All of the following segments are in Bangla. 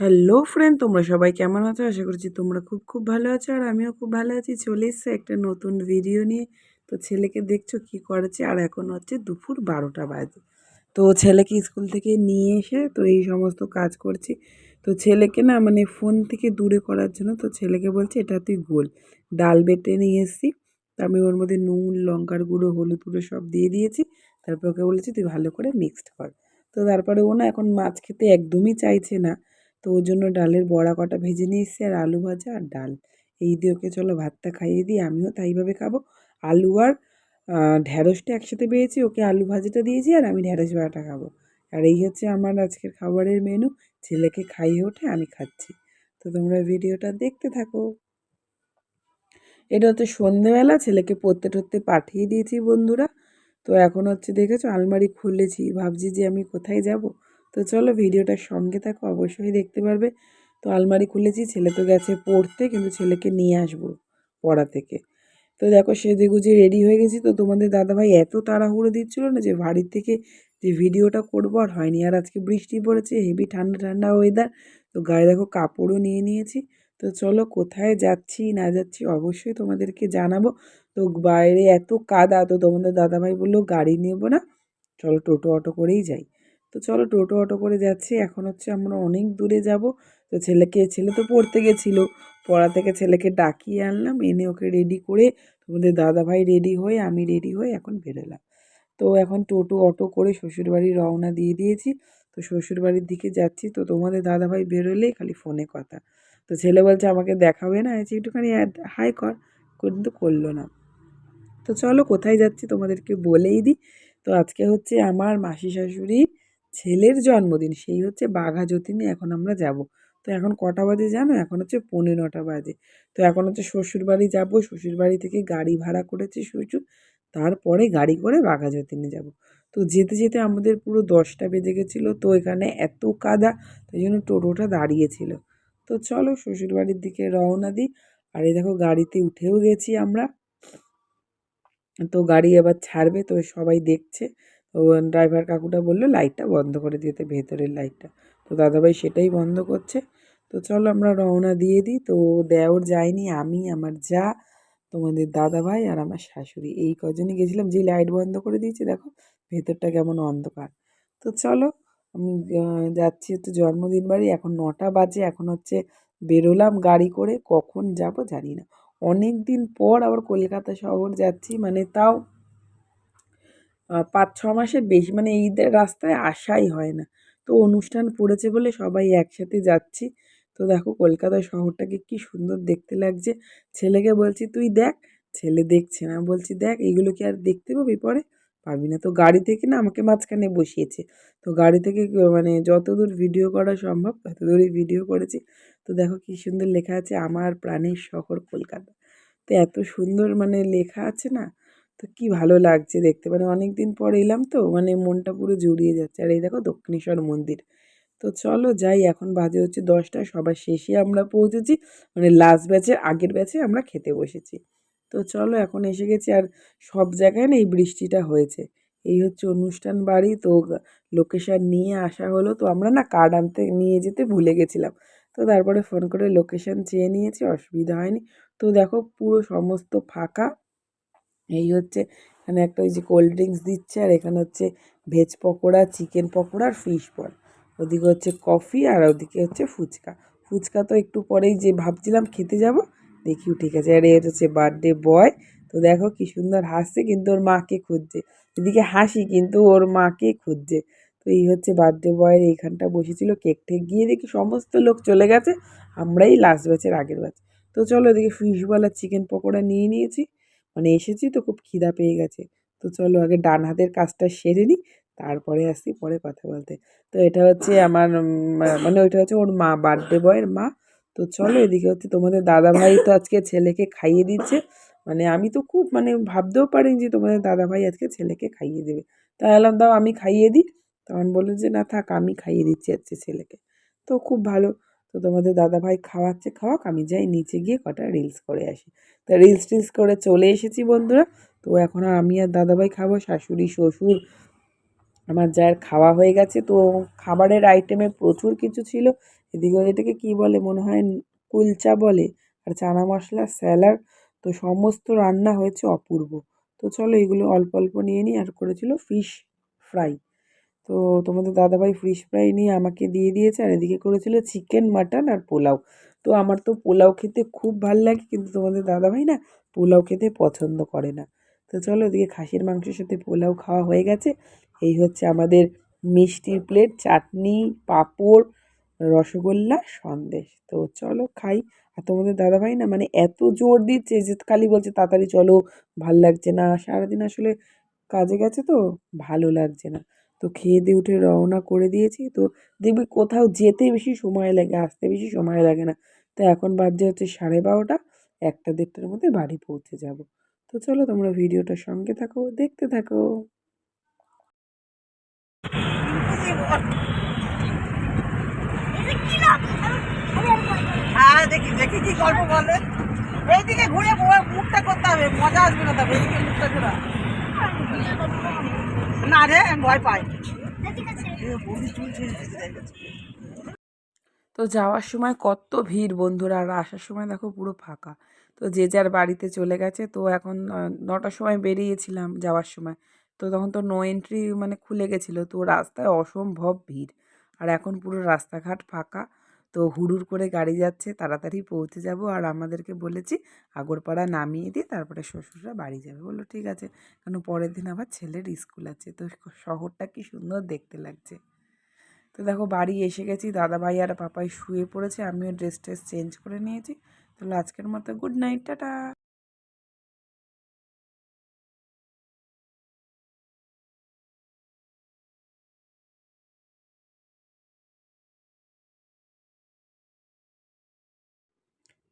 হ্যালো ফ্রেন্ড, তোমরা সবাই কেমন আছো? আশা করছি তোমরা খুব খুব ভালো আছো আর আমিও খুব ভালো আছি। চলে এসছে একটা নতুন ভিডিও নিয়ে। তো ছেলেকে দেখছ কি করেছে? আর এখন হচ্ছে দুপুর বারোটা বাজে। তো ছেলেকে স্কুল থেকে নিয়ে এসে তো এই সমস্ত কাজ করছি। তো ছেলেকে না মানে ফোন থেকে দূরে করার জন্য তো ছেলেকে বলছি, এটা তুই গোল। ডাল বেটে নিয়ে এসেছি। তো আমি ওর মধ্যে নুন, লঙ্কার গুঁড়ো, হলুদ গুঁড়ো সব দিয়ে দিয়েছি। তারপর ওকে বলেছি, তুই ভালো করে মিক্সড কর। তো তারপরে ও না এখন মাছ খেতে একদমই চাইছে না। তো ওর জন্য ডালের বড়া কটা ভেজে নিয়ে এসেছি আর আলু ভাজা আর ডাল। এই দিয়ে ওকে চলো ভাতটা খাইয়ে দিই, আমিও তাইভাবে খাব। আলু আর ঢ্যাঁড়সটা একসাথে পেয়েছি ওকে আলু ভাজাটা দিয়েছি আর আমি ঢ্যাঁড়স বড়াটা খাব। আর এই হচ্ছে আমার আজকের খাবারের মেনু ছেলেকে খাইয়ে ওঠে, আমি খাচ্ছি। তো তোমরা ভিডিওটা দেখতে থাকো। এটা হচ্ছে সন্ধেবেলা, ছেলেকে পড়তে টরতে পাঠিয়ে দিয়েছি বন্ধুরা। তো এখন হচ্ছে দেখেছ, আলমারি খুলেছি, ভাবছি যে আমি কোথায় যাব? তো চলো ভিডিওটার সঙ্গে থাকো, অবশ্যই দেখতে পারবে। তো আলমারি খুলেছি, ছেলে তো গেছে পড়তে, কিন্তু ছেলেকে নিয়ে আসব পড়া থেকে। তো দেখো সেজে গুজে রেডি হয়ে গেছি। তো তোমাদের দাদাভাই এত তাড়াহুড়ো দিচ্ছিল না যে বাড়ির থেকে যে ভিডিওটা করব, আর হয়নি। আর আজকে বৃষ্টি পড়েছে, হেভি ঠান্ডা ঠান্ডা ওয়েদার তো গায়ে দেখো কাপড়ও নিয়ে নিয়েছি। তো চলো কোথায় যাচ্ছি, না যাচ্ছি অবশ্যই তোমাদেরকে জানাব। তো বাইরে এত কাদা, তো তোমাদের দাদাভাই বলল, গাড়ি নেব না, চলো টোটো অটো করেই যাই। তো চলো টোটো অটো করে যাচ্ছি। এখন হচ্ছে আমরা অনেক দূরে যাব। তো ছেলেকে, ছেলে তো পড়তে গেছিল। পড়া থেকে ছেলেকে ডাকিয়ে আনলাম, এনে ওকে রেডি করে তোমাদের দাদাভাই রেডি হয়ে, আমি রেডি হয়ে এখন বেরোলাম। তো এখন টোটো অটো করে শ্বশুরবাড়ি রওনা দিয়ে দিয়েছি। তো শ্বশুরবাড়ির দিকে যাচ্ছি। তো তোমাদের দাদাভাই বেরোলেই খালি ফোনে কথা। তো ছেলে বলছে, আমাকে দেখাবে না? আছে একটুখানি হাই কর। কিন্তু করল না। তো চলো কোথায় যাচ্ছি তোমাদেরকে বলেই দিই। তো আজকে হচ্ছে আমার মাসি শাশুড়ি ছেলের জন্মদিন, সেই হচ্ছে বাঘা যতীনে এখন আমরা যাব। তো এখন কটা বাজে জানো? এখন হচ্ছে পনেরোটা বাজে। তো এখন হচ্ছে শ্বশুরবাড়ি যাব শ্বশুরবাড়ি থেকে গাড়ি ভাড়া করেছে শ্বশুর। তারপরে গাড়ি করে বাঘা যতীনে যাব। তো যেতে যেতে আমাদের পুরো দশটা বেজে গেছিল, তো এখানে এত কাদা, তাই জন্য টোটোটা দাঁড়িয়েছিল। তো চলো শ্বশুরবাড়ির দিকে রওনা দিই। আর এই দেখো গাড়িতে উঠেও গেছি আমরা। তো গাড়ি আবার ছাড়বে, তো সবাই দেখছে। ড্রাইভার কাকুটা বলল লাইটটা বন্ধ করে দিতে, ভেতরের লাইটটা তো দাদাভাই সেটাই বন্ধ করছে। তো চলো আমরা রওনা দিয়ে দিই। তো দেওর যায়নি, আমি, আমার যা, তোমাদের দাদাভাই আর আমার শাশুড়ি। এই কজনই গেছিলাম, যে লাইট বন্ধ করে দিয়েছে, দেখো, ভেতরটা কেমন অন্ধকার। তো চলো, আমি যাচ্ছি হচ্ছে জন্মদিন বাড়ি। এখন নটা বাজে, এখন হচ্ছে বেরোলাম গাড়ি করে, কখন যাব জানি না। অনেক দিন পর আবার কলকাতা শহর যাচ্ছি মানে তাও পাঁচ ছ মাসের বেশি মানে এই রাস্তায় আসাই হয় না। তো অনুষ্ঠান পড়েছে বলে সবাই একসাথে যাচ্ছি। তো দেখো কলকাতা শহরটাকে কি সুন্দর দেখতে লাগছে। ছেলেকে বলছি, তুই দেখ। ছেলে দেখছে না। বলছি, দেখ এইগুলো কি আর দেখতে পাবি পরে? পাবি না। তো গাড়ি থেকে না আমাকে মাঝখানে বসিয়েছে। তো গাড়ি থেকে মানে যত দূর ভিডিও করা সম্ভব তত দূরই ভিডিও করেছি। তো দেখো কী সুন্দর লেখা আছে, আমার প্রাণের শহর কলকাতা। তো এত সুন্দর মানে লেখা আছে না। তো কী ভালো লাগছে দেখতে। মানে অনেক দিন পর এলাম তো মানে মনটা পুরো জুড়িয়ে যাচ্ছে। আর এই দেখো দক্ষিণেশ্বর মন্দির। তো চলো যাই, এখন বাজে হচ্ছে দশটা, সবার শেষে আমরা পৌঁছেছি। মানে লাস্ট ব্যাচের আগের ব্যাচে আমরা খেতে বসেছি। তো চলো এখন এসে গেছি, আর সব জায়গায় না এই বৃষ্টিটা হয়েছে। এই হচ্ছে অনুষ্ঠান বাড়ি, তো লোকেশান নিয়ে আসা হলো। তো আমরা না কার্ড আনতে নিয়ে যেতে ভুলে গেছিলাম। তো তারপরে ফোন করে লোকেশান চেয়ে নিয়েছি, অসুবিধা হয়নি। তো দেখো পুরো সমস্ত ফাঁকা। এই হচ্ছে, এখানে একটা ওই যে কোল্ড ড্রিঙ্কস দিচ্ছে, আর এখানে হচ্ছে ভেজ পকোড়া চিকেন পকোড়া আর ফিশ বল ওদিকে হচ্ছে কফি আর ওদিকে হচ্ছে ফুচকা। ফুচকা তো একটু পরেই যে ভাবছিলাম খেতে যাব, দেখিও ঠিক আছে। আর এর হচ্ছে বার্থডে বয় তো দেখো কি সুন্দর হাসছে, কিন্তু ওর মাকে খুঁজছে। এদিকে হাসি, কিন্তু ওর মাকে খুঁজছে। তো এই হচ্ছে বার্থডে বয়ের এইখানটা বসেছিল কেক টেক গিয়ে দেখি সমস্ত লোক চলে গেছে, আমরাই লাস্ট ব্যাচের আগের ব্যাচ তো চলো এদিকে ফিশ বল আর চিকেন পকোড়া নিয়ে নিয়েছি। মানে এসেছি তো খুব খিদা পেয়ে গেছে। তো চলো আগে ডান হাতের কাজটা সেরে নিই, তারপরে আসি পরে কথা বলতে। তো এটা হচ্ছে আমার মানে ওইটা হচ্ছে ওর মা বার্থডে বয়ের মা। তো চলো এদিকে হচ্ছে তোমাদের দাদাভাই তো আজকে ছেলেকে খাইয়ে দিচ্ছে। মানে আমি তো খুব মানে ভাবতেও পারিনি যে তোমাদের দাদাভাই আজকে ছেলেকে খাইয়ে দেবে। তাই এলাম দাও আমি খাইয়ে দিই। তখন বলল যে, না থাক, আমি খাইয়ে দিচ্ছি আজকে ছেলেকে। তো খুব ভালো। তো তোমাদের দাদাভাই খাওয়াচ্ছে, খাওয়াক, আমি যাই নিচে গিয়ে কটা রিলস করে আসি। তা রিলস টিলস করে চলে এসেছি বন্ধুরা, তো এখন আর আমি আর দাদাভাই খাব, শাশুড়ি, শ্বশুর, আমার যার খাওয়া হয়ে গেছে। তো খাবারের আইটেমে প্রচুর কিছু ছিল, এদিকে এটাকে কি বলে, মনে হয় কুলচা বলে, আর চানা মশলা, স্যালাড, তো সমস্ত রান্না হয়েছে অপূর্ব। তো চলো এগুলো অল্প অল্প নিয়ে নিই, আর করেছিল ফিশ ফ্রাই তো তোমাদের দাদাভাই ফিশ ফ্রাই নিয়ে আমাকে দিয়ে দিয়েছে আর এদিকে করেছিল চিকেন মাটন আর পোলাও। তো আমার তো পোলাও খেতে খুব ভালো লাগে কিন্তু তোমাদের দাদাভাই না পোলাও খেতে পছন্দ করে না। তো চলো এদিকে খাসির মাংসের সাথে পোলাও খাওয়া হয়ে গেছে। এই হচ্ছে আমাদের মিষ্টির প্লেট চাটনি, পাঁপড়, রসগোল্লা, সন্দেশ। তো চলো খাই। আর তোমাদের দাদাভাই না মানে এত জোর দিচ্ছে যে খালি বলছে, তাড়াতাড়ি চলো, ভালো লাগছে না। সারাদিন আসলে কাজে গেছে তো, ভালো লাগছে না। তো খেয়ে দিয়ে উঠে রওনা করে দিয়েছি। তো দেখবি কোথাও যেতে বেশি সময় লাগে, আসতে বেশি সময় লাগে না। তো এখন বাজছে হচ্ছে সাড়ে বারোটা, একটা দেড়টার মধ্যে বাড়ি পৌঁছে যাব। তো চলো তোমরা ভিডিওটা সঙ্গে থাকো, দেখতে থাকো। দেখি দেখি কি গল্প বলে। এইদিকে ঘুরে মুখটা করতে হবে, মজা আসবে না তবে, এইদিকে মুখটা ঘোরা। না রে ভয় পাই। তো যাওয়ার সময় কত ভিড় বন্ধুরা আর আসার সময় দেখো পুরো ফাঁকা। তো যে যার বাড়িতে চলে গেছে তো এখন নটার সময় বেরিয়েছিলাম যাওয়ার সময়। তো তখন তো নো এন্ট্রি মানে খুলে গেছিল তো রাস্তায় অসম্ভব ভিড়। আর এখন পুরো রাস্তাঘাট ফাঁকা। তো হুড়ুর করে গাড়ি যাচ্ছে, তাড়াতাড়ি পৌঁছে যাব। আর আমাদেরকে বলেছি, আগরপাড়া নামিয়ে দিয়ে তারপরে শ্বশুররা বাড়ি যাবে। বলল, ঠিক আছে। কেন পরের দিন আবার ছেলের স্কুল আছে, তো শহরটা কি সুন্দর দেখতে লাগছে। তো দেখো, বাড়ি এসে গেছি দাদা ভাই আর পাপাই শুয়ে পড়েছে, আমিও ড্রেস ট্রেস চেঞ্জ করে নিয়েছি। তাহলে আজকের মতো গুড নাইট টাটা।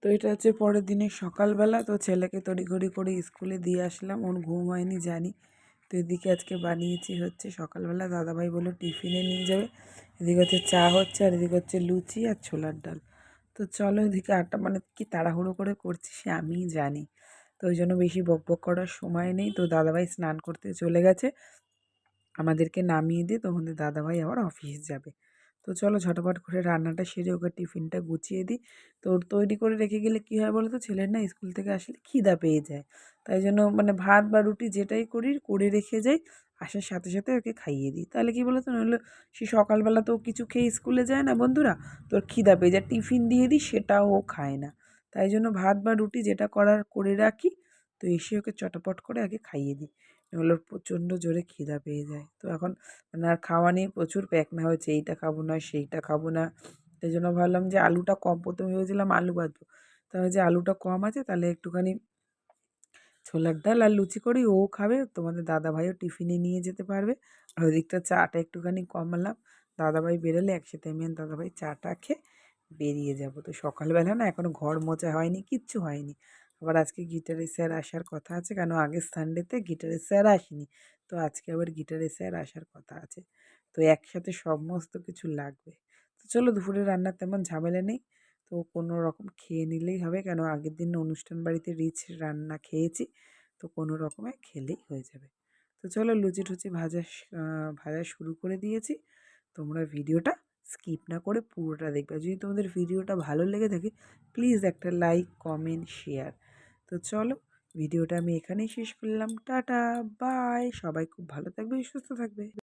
তো এটা হচ্ছে পরের দিনের সকালবেলা। তো ছেলেকে তড়িঘড়ি করে স্কুলে দিয়ে আসলাম। ওর ঘুম হয়নি, জানি। তো এদিকে আজকে বানিয়েছি হচ্ছে সকালবেলা। দাদাভাই বলল, টিফিনে নিয়ে যাবে। এদিকে হচ্ছে চা হচ্ছে আর এদিকে হচ্ছে লুচি আর ছোলার ডাল। তো চলো এদিকে আটটা মানে কি তাড়াহুড়ো করে করছি সে আমিই জানি। তো ওই জন্য বেশি বক বক করার সময় নেই। তো দাদাভাই স্নান করতে চলে গেছে। আমাদেরকে নামিয়ে দিয়ে তোমাদের দাদাভাই আবার অফিস যাবে। তো চলো ঝটপট করে রান্নাটা সেরে ওকে টিফিনটা গুছিয়ে দিই। তো তৈরি করে রেখে গেলে কী হয় বলো তো ছেলের না স্কুল থেকে আসলে খিদা পেয়ে যায়। তাই জন্য মানে ভাত বা রুটি যেটাই করি, করে রেখে যাই। আসার সাথে সাথে ওকে খাইয়ে দিই। তাহলে কী বলো তো নাহলে সে সকালবেলা তো কিছু খেয়ে স্কুলে যায় না বন্ধুরা? তোর খিদা পেয়ে যায়। টিফিন দিয়ে দিই, সেটাও ও খায় না। তাই জন্য ভাত বা রুটি যেটা করার, করে রাখি। তো এসে ওকে চটপট করে আগে খাইয়ে দিই। ওর প্রচণ্ড জোরে খিদা পেয়ে যায়। তো এখন মানে আর খাওয়া নিয়ে প্রচুর প্যাকনা হয়েছে, এইটা খাব না, সেইটা খাব না। সেই জন্য ভাবলাম যে আলুটা কম, প্রথমে ভেবেছিলাম আলু বাঁধবো তাহলে যে আলুটা কম আছে, তাহলে একটুখানি ছোলার ডাল আর লুচি করি, ও খাবে, তোমাদের দাদাভাইও টিফিনে নিয়ে যেতে পারবে। আর ওদিকটা চাটা একটুখানি কমালাম। দাদাভাই বেরোলে, একসাথে আমি দাদাভাই চাটা খেয়ে বেরিয়ে যাব। তো সকালবেলা না এখনও ঘর মোচা হয়নি, কিচ্ছু হয়নি। আবার আজকে গিটারের স্যার আসার কথা আছে। কেন আগের সানডেতে গিটারের স্যার আসেনি? তো আজকে আবার গিটারের স্যার আসার কথা আছে। তো একসাথে সমস্ত কিছু লাগবে। তো চলো দুপুরে রান্নার তেমন ঝামেলা নেই। তো কোনো রকম খেয়ে নিলেই হবে। কেন আগের দিন অনুষ্ঠান বাড়িতে রিচ রান্না খেয়েছি। তো কোনো রকমে খেলেই হয়ে যাবে। তো চলো লুচি টুচি ভাজা ভাজা শুরু করে দিয়েছি। তোমরা ভিডিওটা স্কিপ না করে পুরোটা দেখবে। যদি তোমাদের ভিডিওটা ভালো লেগে থাকে প্লিজ একটা লাইক কমেন্ট শেয়ার তো চলো ভিডিওটা আমি এখানেই শেষ করলাম। Tata, bye. সবাই খুব ভালো থাকবে, সুস্থ থাকবে।